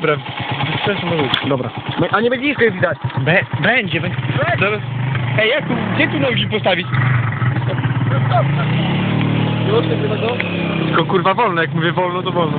Dobra, wystarczy może być. Dobra. No, A nie będzie nisko jest widać. Be, będzie, będzie. Zaraz. Ej, jak tu, gdzie tu nogi postawić? Tylko kurwa wolno, jak mówię wolno, to wolno.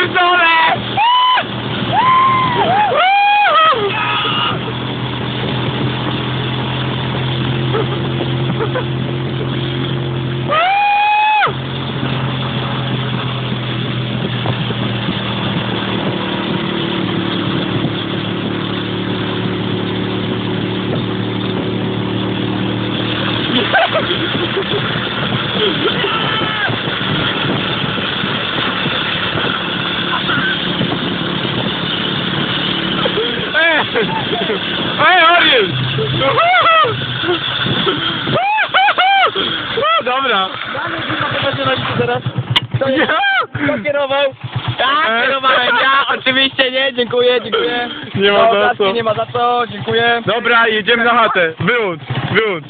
lên số nè Ha ha ha. Dobra. teraz. Kto, Ja? kto kierował? Tak, E. kierowałem ja, oczywiście nie, dziękuję, dziękuję. Nie ma za Oklaski co. Nie ma za co, dziękuję. Dobra, jedziemy na chatę. Wyłącz, wyłącz.